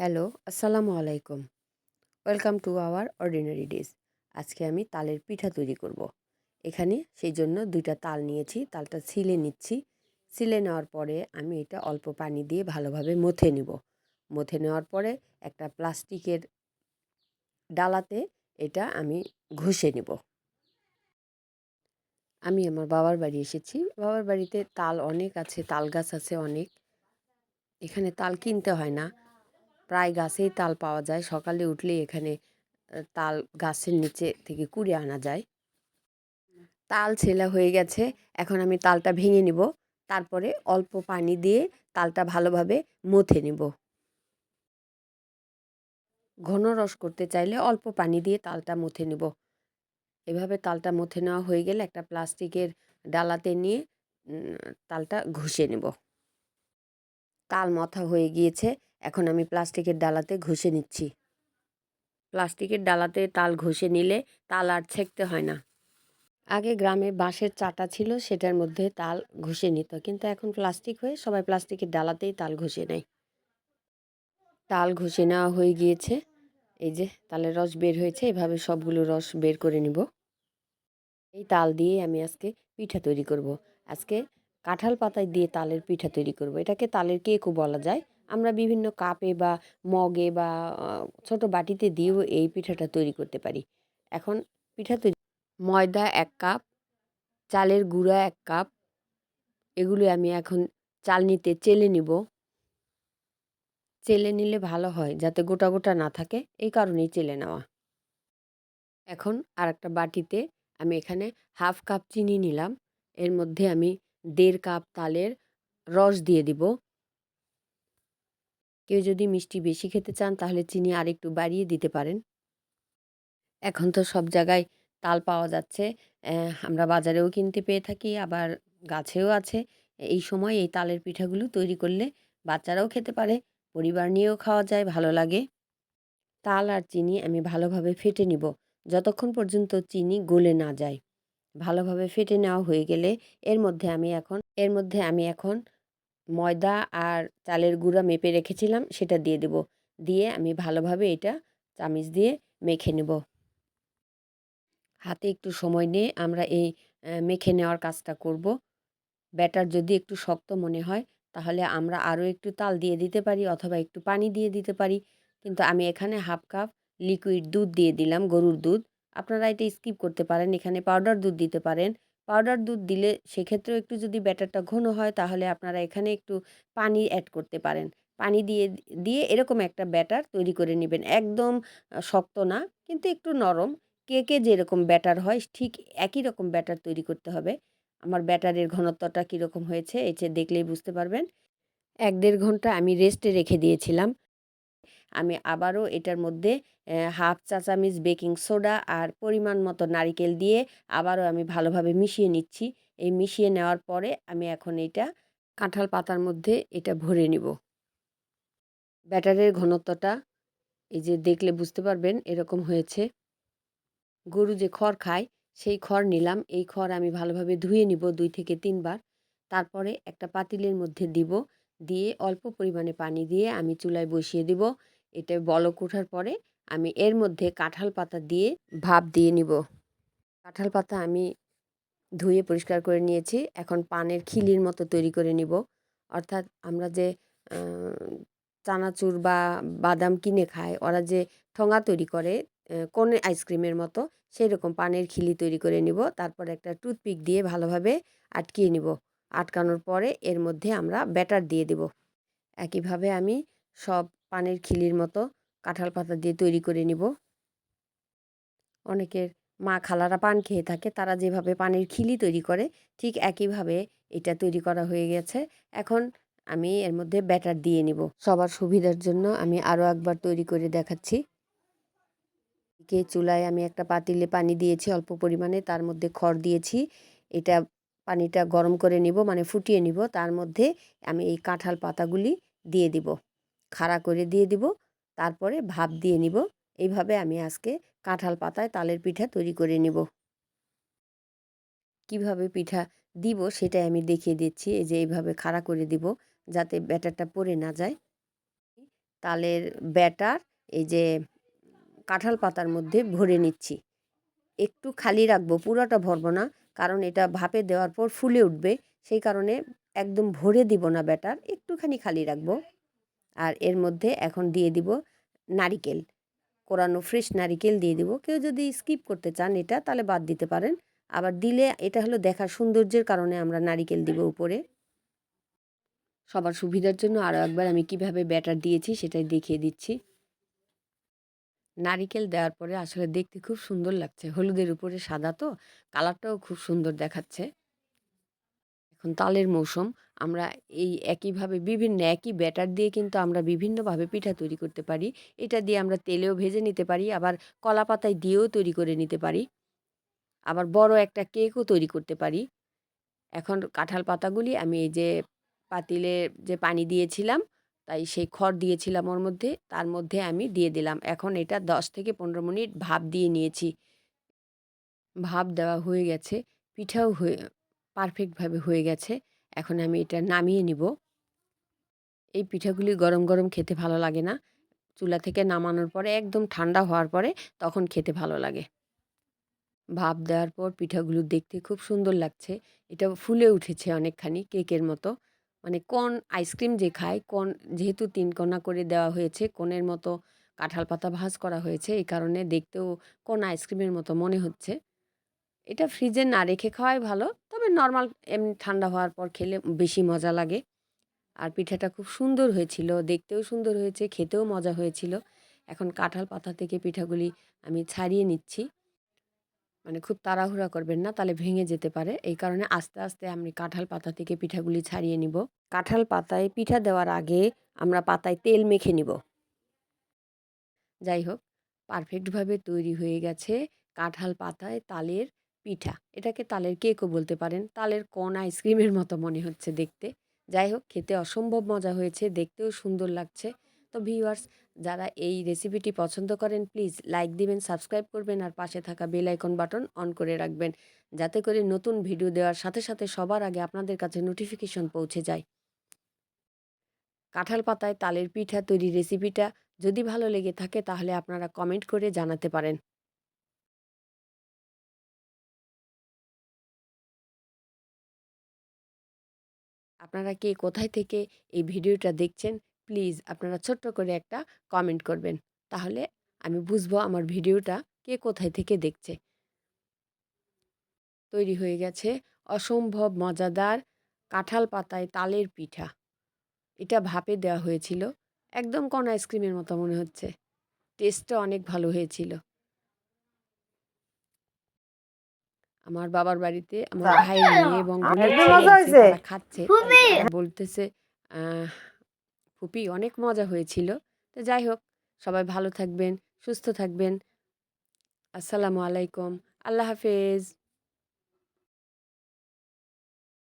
Hello, আসসালামু আলাইকুম। Welcome to our ordinary days. আজকে আমি তালের পিঠা তৈরি করব। এখানে সেই জন্য দুইটা তাল নিয়েছি, তালটা ছিলে নিচ্ছি। ছিলে নেওয়ার পরে আমি এটা অল্প পানি দিয়ে ভালোভাবে মথে নিব। মথে নেওয়ার পরে একটা প্লাস্টিকের ডালাতে এটা আমি ঘষে নিব। আমি আমার বাবার বাড়ি এসেছি। বাবার বাড়িতে তাল অনেক আছে, তাল গাছ আছে অনেক। এখানে তাল কিনতে হয় না। প্রায় গাছেই তাল পাওয়া যায়। সকালে উঠলেই এখানে তাল গাছের নিচে থেকে কুড়ে আনা যায়। তাল ছেলা হয়ে গেছে। এখন আমি তালটা ভেঙে নিব। তারপরে অল্প পানি দিয়ে তালটা ভালোভাবে মথে নিব। ঘন রস করতে চাইলে অল্প পানি দিয়ে তালটা মথে নিব। এভাবে তালটা মথে নেওয়া হয়ে গেলে একটা প্লাস্টিকের ডালাতে নিয়ে তালটা ঘষে নেব। তাল মথা হয়ে গিয়েছে। এখন আমি প্লাস্টিকের ডালাতে ঘষে নিচ্ছি। প্লাস্টিকের ডালাতে তাল ঘষে নিলে তাল আর ছেঁকতে হয় না। আগে গ্রামে বাঁশের চাটা ছিল, সেটার মধ্যে তাল ঘষে নিত, কিন্তু এখন প্লাস্টিক হয়ে সবাই প্লাস্টিকের ডালাতেই তাল ঘষে নেয়। তাল ঘষে নেওয়া হয়ে গিয়েছে। এই যে, তালের রস বের হয়েছে, এভাবে সবগুলো রস বের করে নিব। এই তাল দিয়ে আমি আজকে পিঠা তৈরি করব। আজকে কাঁঠাল পাতায় দিয়ে তালের পিঠা তৈরি করব। এটাকে তালের কেকও বলা যায়। আমরা বিভিন্ন কাপে বা মগে বা ছোট বাটিতে দিয়েও এই পিঠাটা তৈরি করতে পারি। এখন পিঠা তৈরি ময়দা এক কাপ, চালের গুঁড়া এক কাপ, এগুলো আমি এখন চালনিতে চেলে নিব। চেলে নিলে ভালো হয় যাতে গোটা গোটা না থাকে, এই কারণেই চেলে নেওয়া। এখন আর একটা বাটিতে আমি এখানে হাফ কাপ চিনি নিলাম। এর মধ্যে আমি দেড় কাপ তালের রস দিয়ে দিব। কেউ যদি মিষ্টি বেশি খেতে চান, তাহলে চিনি আর একটু বাড়িয়ে দিতে পারেন। এখন তো সব জায়গায় তাল পাওয়া যাচ্ছে। আমরা বাজারেও কিনতে পেয়ে থাকি, আবার গাছেও আছে। এই সময় এই তালের পিঠাগুলো তৈরি করলে বাচ্চারাও খেতে পারে, পরিবার নিয়েও খাওয়া যায়, ভালো লাগে। তাল আর চিনি আমি ভালোভাবে ফেটে নিব, যতক্ষণ পর্যন্ত চিনি গলে না যায়। ভালোভাবে ফেটে নেওয়া হয়ে গেলে এর মধ্যে আমি এখন, এর মধ্যে আমি এখন ময়দা আর চালের গুঁড়া মেপে রেখেছিলাম, সেটা দিয়ে দেব। দিয়ে আমি ভালোভাবে এটা চামিচ দিয়ে মেখে নেব। হাতে একটু সময় নিয়ে আমরা এই মেখে নেওয়ার কাজটা করব। ব্যাটার যদি একটু শক্ত মনে হয়, তাহলে আমরা আরও একটু তাল দিয়ে দিতে পারি অথবা একটু পানি দিয়ে দিতে পারি। কিন্তু আমি এখানে হাফ কাপ লিকুইড দুধ দিয়ে দিলাম, গরুর দুধ। আপনারা এটা স্কিপ করতে পারেন, এখানে পাউডার দুধ দিতে পারেন। পাউডার দুধ দিলে সেক্ষেত্রেও একটু যদি ব্যাটারটা ঘন হয়, তাহলে আপনারা এখানে একটু পানি অ্যাড করতে পারেন। পানি দিয়ে দিয়ে এরকম একটা ব্যাটার তৈরি করে নেবেন। একদম শক্ত না, কিন্তু একটু নরম। কেকে যেরকম ব্যাটার হয়, ঠিক একই রকম ব্যাটার তৈরি করতে হবে। আমার ব্যাটারের ঘনত্বটা কীরকম হয়েছে এসে দেখলেই বুঝতে পারবেন। এক দেড় ঘণ্টা আমি রেস্টে রেখে দিয়েছিলাম। আমি আবারও এটার মধ্যে হাফ চা চামিচ বেকিং সোডা আর পরিমাণ মতো নারিকেল দিয়ে আবারও আমি ভালোভাবে মিশিয়ে নিচ্ছি। এই মিশিয়ে নেওয়ার পরে আমি এখন এটা কাঁঠাল পাতার মধ্যে এটা ভরে নিব। ব্যাটারের ঘনত্বটা, এই যে দেখলে বুঝতে পারবেন এরকম হয়েছে। গরু যে খড় খায়, সেই খড় নিলাম। এই খড় আমি ভালোভাবে ধুয়ে নিব দুই থেকে তিনবার। তারপরে একটা পাতিলের মধ্যে দিব। দিয়ে অল্প পরিমাণে পানি দিয়ে আমি চুলায় বসিয়ে দিব। এটা বলক ওঠার পরে আমি এর মধ্যে কাঁঠাল পাতা দিয়ে ভাপ দিয়ে নিব। কাঁঠাল পাতা আমি ধুয়ে পরিষ্কার করে নিয়েছি। এখন পানের খিলির মতো তৈরি করে নিব। অর্থাৎ আমরা যে চানাচুর বা বাদাম কিনে খায় ওরা যে ঠোঙা তৈরি করে কোন আইসক্রিমের মতো সেই রকম পানের খিলি তৈরি করে নিব। তারপর একটা টুথপিক দিয়ে ভালোভাবে আটকিয়ে নিব। আটকানোর পরে এর মধ্যে আমরা ব্যাটার দিয়ে দেব। একইভাবে আমি সব পানের খিলির মতো কাঁঠাল পাতা দিয়ে তৈরি করে নিব। অনেকের মা খালারা পান খেয়ে থাকে, তারা যেভাবে পানির খিলি তৈরি করে, ঠিক একইভাবে এটা তৈরি করা হয়ে গেছে। এখন আমি এর মধ্যে ব্যাটার দিয়ে নিব। সবার সুবিধার জন্য আমি আরও একবার তৈরি করে দেখাচ্ছি। কে চুলায় আমি একটা পাতিলে পানি দিয়েছি, অল্প পরিমাণে, তার মধ্যে খড় দিয়েছি। এটা পানিটা গরম করে নিব মানে ফুটিয়ে নিব। তার মধ্যে আমি এই কাঁঠাল পাতাগুলি দিয়ে দিব। খাড়া করে দিয়ে দিব। তারপরে ভাপ দিয়ে নিব। এইভাবে আমি আজকে কাঁঠাল পাতায় তালের পিঠা তৈরি করে নিব। কীভাবে পিঠা দিব সেটাই আমি দেখিয়ে দিচ্ছি। এই যে এইভাবে খাড়া করে দিব যাতে ব্যাটারটা পড়ে না যায়। তালের ব্যাটার এই যে কাঁঠাল পাতার মধ্যে ভরে নিচ্ছি। একটু খালি রাখব পুরোটা ভরবো না। কারণ এটা ভাপে দেওয়ার পর ফুলে উঠবে। সেই কারণে একদম ভরে দিব না ব্যাটার একটুখানি খালি রাখব। আর এর মধ্যে এখন দিয়ে দিব নারিকেল। কোরানো ফ্রেশ নারিকেল দিয়ে দিব। কেউ যদি স্কিপ করতে চান এটা, তাহলে বাদ দিতে পারেন। আবার দিলে এটা হলো দেখার সৌন্দর্যের কারণে আমরা নারিকেল দিব উপরে। সবার সুবিধার জন্য আরও একবার আমি কীভাবে ব্যাটার দিয়েছি সেটাই দেখিয়ে দিচ্ছি। নারিকেল দেওয়ার পরে আসলে দেখতে খুব সুন্দর লাগছে। হলুদের উপরে সাদা তো, কালারটাও খুব সুন্দর দেখাচ্ছে। তালের মৌসুম, আমরা এই একইভাবে বিভিন্ন একই ব্যাটার দিয়ে কিন্তু আমরা বিভিন্নভাবে পিঠা তৈরি করতে পারি। এটা দিয়ে আমরা তেলেও ভেজে নিতে পারি, আবার কলা পাতায় দিয়েও তৈরি করে নিতে পারি। আবার বড় একটা কেকও তৈরি করতে পারি। এখন কাঁঠাল পাতাগুলি আমি এই যে পাতিলে যে পানি দিয়েছিলাম, তাই সেই খড় দিয়েছিলাম ওর মধ্যে, তার মধ্যে আমি দিয়ে দিলাম। এখন এটা দশ থেকে পনেরো মিনিট ভাপ দিয়ে নিয়েছি। ভাপ দেওয়া হয়ে গেছে, পিঠাও হয়ে পারফেক্টভাবে হয়ে গেছে। এখন আমি এটা নামিয়ে নিব। এই পিঠাগুলি গরম গরম খেতে ভালো লাগে না। চুলা থেকে নামানোর পরে, একদম ঠান্ডা হওয়ার পরে তখন খেতে ভালো লাগে। ভাপ দেওয়ার পর পিঠাগুলো দেখতে খুব সুন্দর লাগছে। এটা ফুলে উঠেছে অনেকখানি কেকের মতো। মানে কোন আইসক্রিম যে খায় কোন যেহেতু তিন কোনা করে দেওয়া হয়েছে কোণের মতো কাঁঠাল পাতা ভাজ করা হয়েছে, এই কারণে দেখতেও কোন আইসক্রিমের মতো মনে হচ্ছে। এটা ফ্রিজে না রেখে খাওয়াই ভালো। তবে নর্মাল এমনি ঠান্ডা হওয়ার পর খেলে বেশি মজা লাগে। আর পিঠাটা খুব সুন্দর হয়েছিল, দেখতেও সুন্দর হয়েছে, খেতেও মজা হয়েছিল। এখন কাঁঠাল পাতা থেকে পিঠাগুলি আমি ছাড়িয়ে নিচ্ছি। মানে খুব তাড়াহুড়া করবেন না, তাহলে ভেঙে যেতে পারে। এই কারণে আস্তে আস্তে আমি কাঁঠাল পাতা থেকে পিঠাগুলি ছাড়িয়ে নিব। কাঁঠাল পাতায় পিঠা দেওয়ার আগে আমরা পাতায় তেল মেখে নিব। যাই হোক পারফেক্টভাবে তৈরি হয়ে গেছে কাঁঠাল পাতায় তালের পিঠা। এটাকে তালের কেকও বলতে পারেন। তালের কোন আইসক্রিমের মতো মনে হচ্ছে দেখতে। যাই হোক, খেতে অসম্ভব মজা হয়েছে, দেখতেও সুন্দর লাগছে। তো ভিউয়ার্স, যারা এই রেসিপিটি পছন্দ করেন, প্লিজ লাইক দিবেন, সাবস্ক্রাইব করবেন আর পাশে থাকা বেল আইকন বাটন অন করে রাখবেন। যাতে করে নতুন ভিডিও দেওয়ার সাথে সাথে সবার আগে আপনাদের কাছে নোটিফিকেশন পৌঁছে যায়। কাঁঠাল পাতায় তালের পিঠা তৈরি রেসিপিটা যদি ভালো লেগে থাকে, তাহলে আপনারা কমেন্ট করে জানাতে পারেন। আপনারা কে কোথায় থেকে এই ভিডিওটা দেখছেন, প্লিজ আপনারা ছোট্ট করে একটা কমেন্ট করবেন। তাহলে আমি বুঝব আমার ভিডিওটা কে কোথায় থেকে দেখছে। তৈরি হয়ে গেছে অসম্ভব মজাদার কাঁঠাল পাতায় তালের পিঠা। এটা ভাপে দেওয়া হয়েছিল। একদম কোন আইসক্রিমের মতো মনে হচ্ছে। টেস্টটা অনেক ভালো হয়েছিল। আমার বাবার বাড়িতে আমার ভাই নিয়ে এবং খাচ্ছে। বলতেছে ফুপি অনেক মজা হয়েছিল। তো যাই হোক সবাই ভালো থাকবেন সুস্থ থাকবেন। আসসালামু আলাইকুম। আল্লাহ হাফেজ।